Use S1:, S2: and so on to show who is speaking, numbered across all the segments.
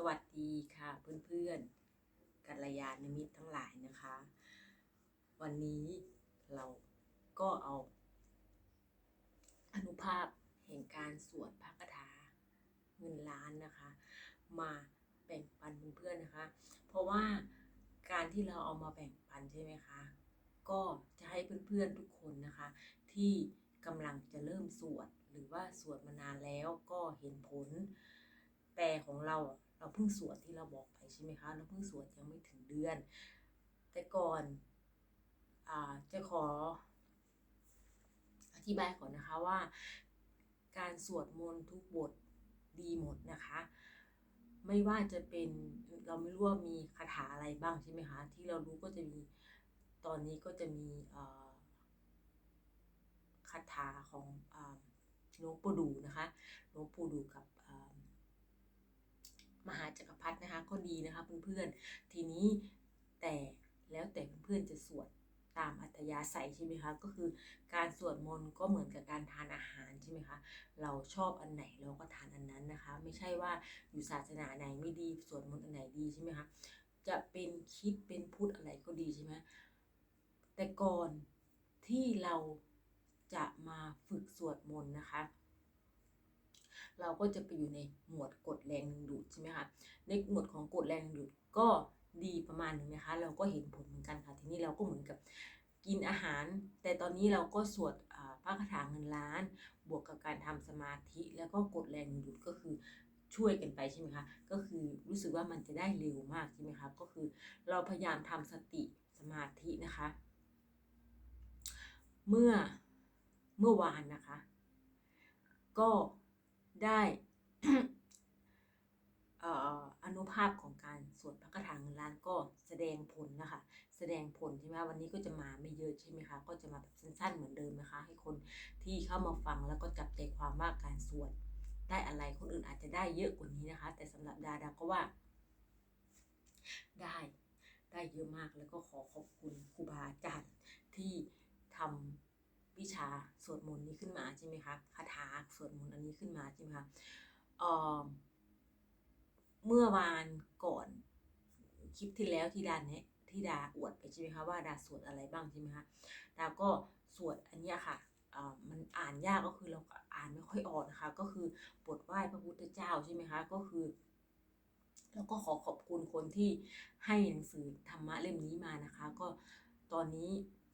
S1: สวัสดีค่ะเพื่อนๆกัลยาณมิตรทั้งหลายนะคะ วันนี้เราก็เอา อนุภาพแห่งการสวดพระคาถาเงินล้านนะคะ มาแบ่งปันเพื่อนๆนะคะ เพราะว่าการที่เราเอามาแบ่งปันใช่ไหมคะ ก็จะให้เพื่อนๆทุกคนนะคะ ที่กำลังจะเริ่มสวดหรือว่าสวดมานานแล้วก็เห็นผลแต่ของเรา เราเพิ่งสวดที่เราบอกไปใช่ไหมคะเราเพิ่งสวดยังไม่ถึงเดือน แต่ก่อนอาจะขออธิบายก่อนนะคะว่า การสวดมนต์ทุกบทดีหมดนะคะ ไม่ว่าจะเป็นเราไม่รู้ว่ามีคาถาอะไรบ้างใช่ไหมคะที่เรารู้ก็จะมีตอนนี้ก็จะมีคาถาของหลวงปู่ดูนะคะหลวงปู่ดูกับ มหาจักรพรรดินะคะก็ดีนะคะเพื่อนๆทีนี้แต่แล้วแต่เพื่อนๆจะสวดตามอัธยาศัยใช่ไหมคะก็คือการสวดมนต์ก็เหมือนกับการทานอาหารใช่ไหมคะเราชอบอันไหนเราก็ทานอันนั้นนะคะ ไม่ใช่ว่าอยู่ศาสนาไหนไม่ดีสวดมนต์อันไหนดีใช่ไหมคะจะเป็นคิดเป็นพุทธอะไรก็ดีใช่ไหมแต่ก่อนที่เราจะมาฝึกสวดมนต์นะคะ เราก็จะไปอยู่ในหมวดกฎแรงดึงดูดใช่ไหมคะในหมวดของกฎแรงดึงดูดก็ดีประมาณหนึงนะคะ เราก็เห็นผลเหมือนกันค่ะทีนี้เราก็เหมือนกับกินอาหาร แต่ตอนนี้เราก็สวดอ่าพระคาถาเงินล้าน บวกกับการทำสมาธิแล้วก็กฎแรงดึงดูดก็คือช่วยกันไปใช่ไหมคะ ก็คือรู้สึกว่ามันจะได้เร็วมากใช่ไหมคะ ก็คือเราพยายามทำสติสมาธินะคะ เมื่อเมื่อวานนะคะ ก็ ได้อนุภาพของการสวดพระคาถาเงินล้านก็แสดงผลนะคะ แสดงผลใช่ไหมคะวันนี้ก็จะมาไม่เยอะใช่ไหมคะ ก็จะมาแบบสั้นๆเหมือนเดิมนะคะ ให้คนที่เข้ามาฟังแล้วก็จับใจความว่าการสวดได้อะไรคนอื่นอาจจะได้เยอะกว่านี้นะคะ แต่สำหรับดาดาก็ว่า ได้ได้เยอะมากแล้วก็ขอขอบคุณครูบาอาจารย์ที่ทำ วิชาสวดมนต์นี้ขึ้นมาใช่ไหมคะคาถาสวดมนต์อันนี้ขึ้นมาใช่ไหมคะเอ่อเมื่อวานก่อนคลิปที่แล้วที่ดาเนี่ยที่ดาอวดไปใช่ไหมคะว่าดาสวดอะไรบ้างใช่ไหมคะดาก็สวดอันนี้ค่ะมันอ่านยากก็คือเราอ่านไม่ค่อยออกนะคะ ก็คือบทไหว้พระพุทธเจ้าใช่ไหมคะก็คือแล้วก็ขอขอบคุณคนที่ให้หนังสือธรรมะเล่มนี้มานะคะ ก็ตอนนี้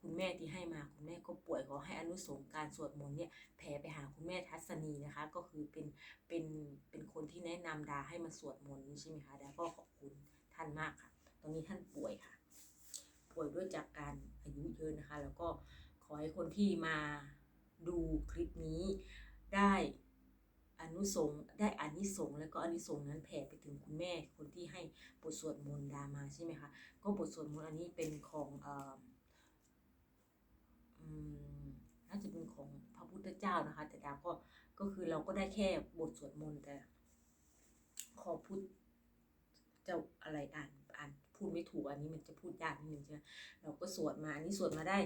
S1: คุณแม่ที่ให้มาคุณแม่ก็ป่วยขอให้อนุสงการสวดมนต์เนี่ยแผ่ไปหาคุณแม่ทัศนีนะคะ ก็คือเป็นเป็นเป็นคนที่แนะนำดาให้มาสวดมนต์นี้ใช่ไหมคะดาก็ขอบคุณท่านมากค่ะ ตอนนี้ท่านป่วยค่ะ ป่วยด้วยจากการอายุเยอะนะคะ แล้วก็ขอให้คนที่มาดูคลิปนี้ได้อนุสงได้อานิสงแล้วก็อานิสงนั้นแผ่ไปถึงคุณแม่คนที่ให้บทสวดมนต์ดามาใช่ไหมคะ ก็บทสวดมนต์อันนี้เป็นของเอ่อ น่าจะเป็นของพระพุทธเจ้านะคะ แต่ดาก็ก็คือเราก็ได้แค่บทสวดมนต์แต่ ขอพูดเจ้าอะไรอ่านอ่านพูดไม่ถูกอันนี้มันจะพูดยากนิดนึงใช่ไหมเราก็สวดมาอันนี้สวดมาได้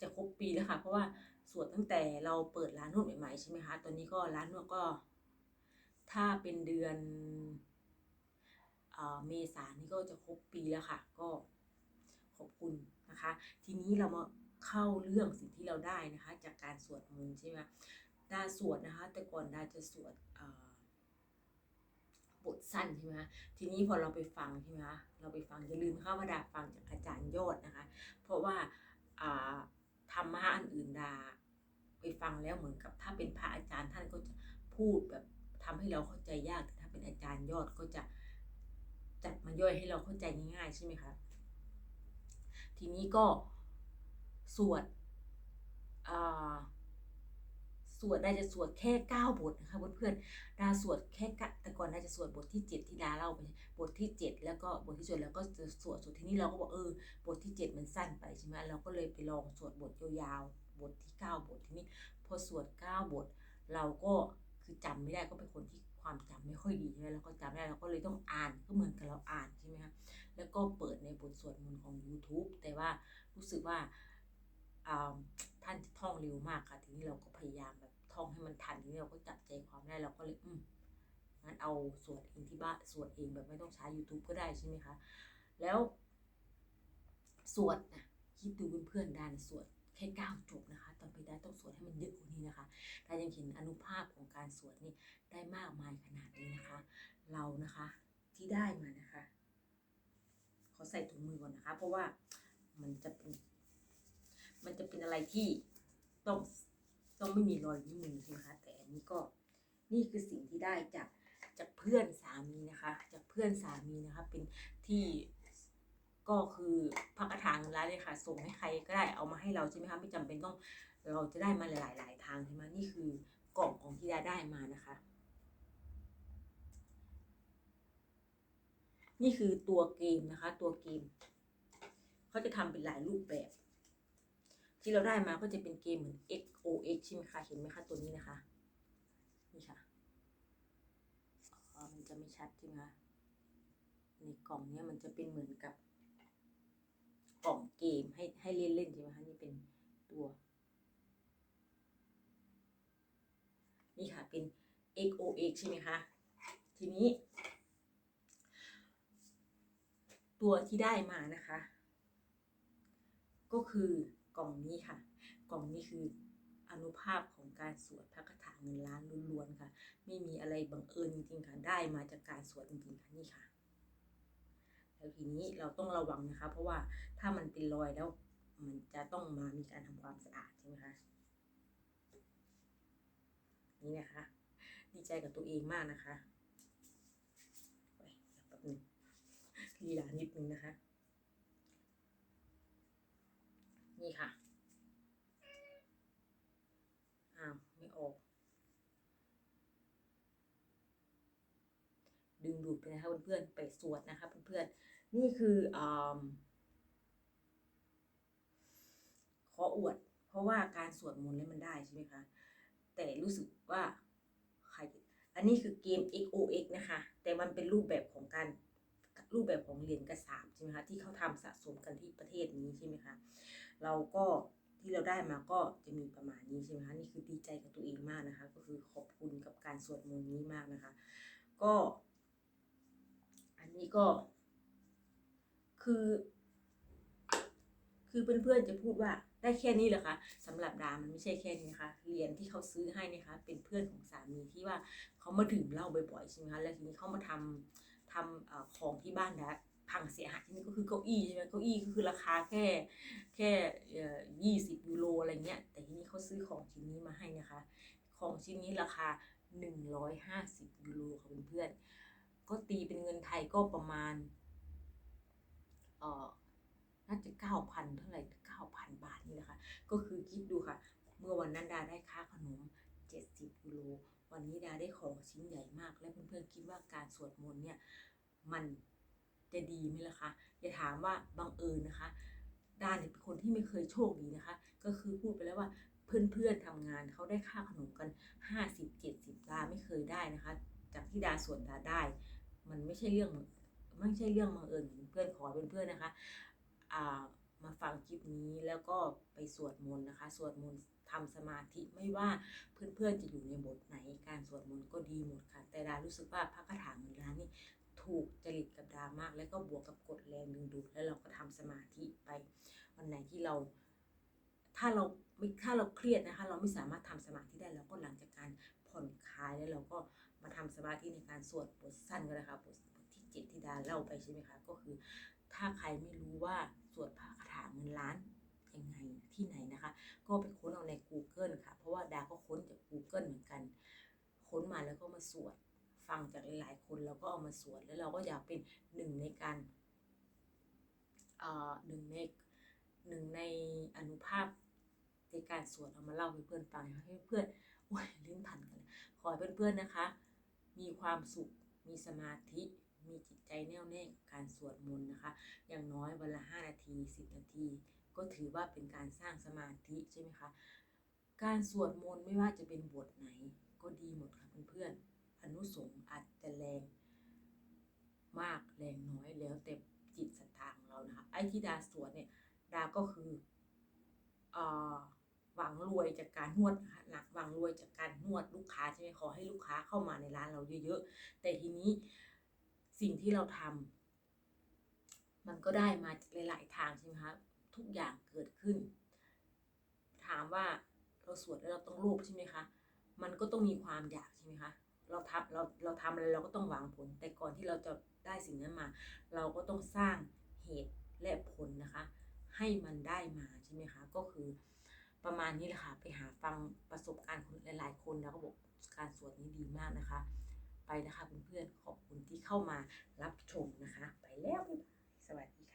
S1: จะครบปีแล้วค่ะ เพราะว่าสวดตั้งแต่เราเปิดร้านนวดใหม่ๆใช่ไหมคะตอนนี้ก็ร้านนวดก็ ถ้าเป็นเดือนอ่อเมษานี่ก็จะครบปีแล้วค่ะ ก็ขอบคุณนะคะ ทีนี้เรามา เข้าเรื่องสิ่งที่เราได้นะคะ จากการสวดมนต์ใช่ไหมดาสวดนะคะ แต่ก่อนดาจะสวดบทสั้นใช่ไหมคะทีนี้พอเราไปฟังใช่ไหมคะเราไปฟังอย่าลืมค่ะว่าดาฟังจากอาจารย์ยอดนะคะ เพราะว่าอ่าธรรมะอันอื่นดา ไปฟังแล้วเหมือนกับถ้าเป็นพระอาจารย์ท่านก็จะพูดแบบทำให้เราเข้าใจยากแต่ถ้าเป็นอาจารย์ยอดก็จะจัดมาย่อยให้เราเข้าใจง่ายๆใช่ไหมคะทีนี้ก็ สวดอ่าสวดได้จะสวดแค่เก้าบทนะคะเพื่อนๆดาสวดแค่แต่ก่อนดาจะสวดบทที่เจ็ดที่ดาเล่าไปบทที่เจ็ดแล้วก็บทที่สวดแล้วก็จะสวดสวดที่นี้เราก็บอกเออบทที่เจ็ดมันสั้นไปใช่ไหมเราก็เลยไปลองสวดบทยาวๆบทที่เก้าบทที่นี้พอสวดเก้าบท เราก็คือจำไม่ได้ก็เป็นคนที่ความจำไม่ค่อยดีใช่ไหมเราก็จำไม่ได้เราก็เลยต้องอ่านก็เหมือนกับเราอ่านใช่ไหมคะแล้วก็เปิดในบทสวดมนต์ของ YouTube แต่ว่ารู้สึกว่า ท่านท่องเร็วมากค่ะทีนี้เราก็พยายามแบบท่องให้มันทันทีนี้เราก็จับใจความได้เราก็เลยอืมงั้นเอาสวดเองที่บ้านสวดเองแบบไม่ต้องใช้ YouTube ก็ได้ใช่ไหมคะ แล้วสวดนะคิดดูเพื่อนๆดานสวดแค่เก้าจบนะคะตอนไปได้ต้องสวดให้มันเยอะกว่านี้นะคะดายังเห็นอนุภาพของการสวดนี่ได้มากมายขนาดนี้นะคะ เรานะคะที่ได้มานะคะ ขอใส่ถุงมือก่อนนะคะ เพราะว่ามันจะเป็น มันจะเป็นอะไรที่ต้องต้องไม่มีรอยนิ้วมือใช่ไหมคะแต่อันนี้ก็นี่คือสิ่งที่ได้จากจากเพื่อนสามีนะคะ จากเพื่อนสามีนะคะ เป็นที่ก็คือพักกระถางเงินล้านเลยค่ะ ส่งให้ใครก็ได้เอามาให้เราใช่ไหมคะไม่จำเป็นต้องเราจะได้มาหลาย ๆ หลายทางใช่ไหมนี่คือกล่องของที่ได้ได้มานะคะ นี่คือตัวเกมนะคะ ตัวเกม เขาจะทำเป็นหลายรูปแบบ ที่เราได้มาก็จะเป็นเกมเหมือน XOX ใช่ไหมคะ เห็นไหมคะตัวนี้นะคะ นี่ค่ะมันจะไม่ชัดใช่ไหมคะ ในกล่องเนี้ยมันจะเป็นเหมือนกับ กล่องเกมให้ให้เล่นเล่นใช่ไหมคะ นี่เป็นตัว นี่ค่ะเป็น XOX ใช่ไหมคะ ทีนี้ ตัวที่ได้มานะคะ ก็คือ กล่องนี้ค่ะ กล่องนี้คืออนุภาพของการสวดพระคาถาเงินล้านล้วนๆค่ะ ไม่มีอะไรบังเอิญจริงๆค่ะ ได้มาจากการสวดจริงๆค่ะนี่ค่ะ แล้วทีนี้เราต้องระวังนะคะ เพราะว่าถ้ามันเป็นรอยแล้วมันจะต้องมามีการทำความสะอาดใช่ไหมคะ นี่นะคะ ดีใจกับตัวเองมากนะคะไปแป๊บนึงลีลานิดนึงนะคะ นี่ค่ะ อ้าว ไม่ออก ดึงดูดไปนะคะเพื่อนๆ ไปสวดนะคะเพื่อนๆ นี่คืออขออวด เพราะว่าการสวดมนต์แล้มันได้ใช่ไหมคะ แต่รู้สึกว่าใครอันนี้คือเกม XOX นะคะ แต่มันเป็นรูปแบบของการรูปแบบของเหรียญกระสาบใช่ไหมคะที่เขาทำสะสมกันที่ประเทศนี้ใช่ไหมคะ เราก็ที่เราได้มาก็จะมีประมาณนี้ใช่ไหมคะนี่คือดีใจกับตัวเองมากนะคะ ก็คือขอบคุณกับการสวดมนต์นี้มากนะคะ ก็ อันนี้ก็ คือ คือเพื่อนๆจะพูดว่าได้แค่นี้เหรอคะสำหรับดามันไม่ใช่แค่นี้นะคะเหรียญที่เขาซื้อให้นะคะ เป็นเพื่อนของสามีที่ว่าเขามาดื่มเหล้าบ่อยๆใช่ไหมคะแล้วทีนี้เขามาทำทำอ่อของที่บ้านดา พังเสียหายที่นี่ก็คือเก้าอี้ใช่ไหมเก้าอี้ก็คือราคาแค่แค่ยี่สิบยูโรอะไรเงี้ย แต่ทีนี้เขาซื้อของชิ้นนี้มาให้นะคะ ของชิ้นนี้ราคาหนึ่งร้อยห้าสิบยูโรค่ะเพื่อนๆก็ตีเป็นเงินไทยก็ประมาณเออน่าจะเก้าพันเท่าไหร่เก้าพันบาทนี่แหละค่ะก็คือคิดดูค่ะ เมื่อวันนั้นดาได้ค่าขนมเจ็ดสิบยูโรวันนี้ดาได้ของชิ้นใหญ่มาก และเพื่อนๆคิดว่าการสวดมนต์เนี่ยมัน จะดีไหมล่ะคะอย่าถามว่าบังเอิญนะคะดาเนี่ยเป็นคนที่ไม่เคยโชคดีนะคะ ก็คือพูดไปแล้วว่าเพื่อนๆทำงานเขาได้ค่าขนมกันห้าสิบเจ็ดสิบดาไม่เคยได้นะคะ จากที่ดาสวดดาได้ มันไม่ใช่เรื่องไม่ใช่เรื่องบังเอิญเหมือนเพื่อนขอเป็นเพื่อนนะคะอ่ามาฟังคลิปนี้แล้วก็ไปสวดมนต์นะคะสวดมนต์ทำสมาธิไม่ว่าเพื่อนๆจะอยู่ในบทไหนการสวดมนต์ก็ดีหมดค่ะ แต่ดารู้สึกว่าพระคาถาเงินล้านนี่ ถูกจริตกับดามาก แล้วก็บวกกับกฎแรงดึงดูดแล้วเราก็ทำสมาธิไป วันไหนที่เรา ถ้าเราไม่ถ้าเราเครียดนะคะ เราไม่สามารถทำสมาธิได้เราก็หลังจากการผ่อนคลายแล้วเราก็มาทำสมาธิในการสวดบทสั้นก็ได้ค่ะบทบทที่เจ็ดที่ดาเล่าไปใช่ไหมคะก็คือ ถ้าใครไม่รู้ว่าสวดพระคาถาเงินล้านยังไงที่ไหนนะคะ ก็ไปค้นเอาใน Google ค่ะ เพราะว่าดาก็ค้นจาก Google เหมือนกัน ค้นมาแล้วก็มาสวด ฟังจากหลาย ๆ คนแล้วก็เอามาสวดแล้วเราก็อยากเป็นหนึ่งในการเอ่อหนึ่งในหนึ่งในอนุภาพในการสวดเอามาเล่าให้เพื่อนฟังให้เพื่อนโอ้ยลิ้นพันกันเลยขอให้เพื่อน ๆ นะคะ มีความสุขมีสมาธิมีจิตใจแน่วแน่กับการสวดมนต์นะคะ อย่างน้อยวันละ 5 นาที 10 นาที ก็ถือว่าเป็นการสร้างสมาธิใช่ไหมคะ การสวดมนต์ไม่ว่าจะเป็นบทไหนก็ดีหมดค่ะเพื่อนๆ อนุสงส์อาจจะแรงมากแรงน้อยแล้วแต่จิตศรัทธาของเรานะคะไอ้ที่ดาสวดเนี่ยดาก็คืออหวังรวยจากการนวดนะคะหลักหวังรวยจากการนวดลูกค้าใช่ไหมขอให้ลูกค้าเข้ามาในร้านเราเยอะๆแต่ทีนี้สิ่งที่เราทำมันก็ได้มาหลายๆทางใช่ไหมคะทุกอย่างเกิดขึ้น ถามว่าเราสวดแล้วเราต้องโลภใช่ไหมคะมันก็ต้องมีความอยากใช่ไหมคะ เราทำเราเราทำอะไรเราก็ต้องหวังผล แต่ก่อนที่เราจะได้สิ่งนั้นมา เราก็ต้องสร้างเหตุและผลนะคะ ให้มันได้มาใช่ไหมคะก็คือประมาณนี้แหละค่ะไปหาฟังประสบการณ์คนหลาย ๆ คนแล้วก็บอกการสวดนี้ดีมากนะคะ ไปนะคะเพื่อนๆขอบคุณที่เข้ามารับชมนะคะ ไปแล้วบ๊ายบายสวัสดี